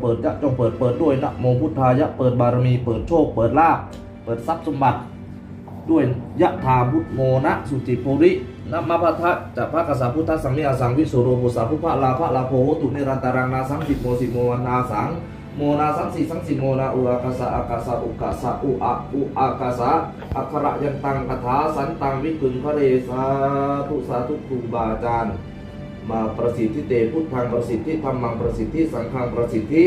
เปิดยะจงเปิดเปิดด้วยนะโมพุทธายะ เปิดบารมี เปิดโชค เปิดลาภเปิดทรัพย์สมบัติ ด้วยยะธาพุทโมนะสุจิโพรินะมะพัทะจะพระกษัพุทธสังมิอาสังวิสุโรปุสาภุพะลาภะลาโพโหตุนิรันตารังนาสังสิโมสิโมวันนาสังโมนาสังสีสังสิโมนาอุอากาสะอากาสะอุกาสะอุอะอุอากาสะอัคระยันตังคาถาสันตังวิกุลพระเรสาธุสาธุครูบาอาจารย์ มาประสิทธิเตพุทธังประสิทธิธรรมังประสิทธิสังฆังประสิทธิ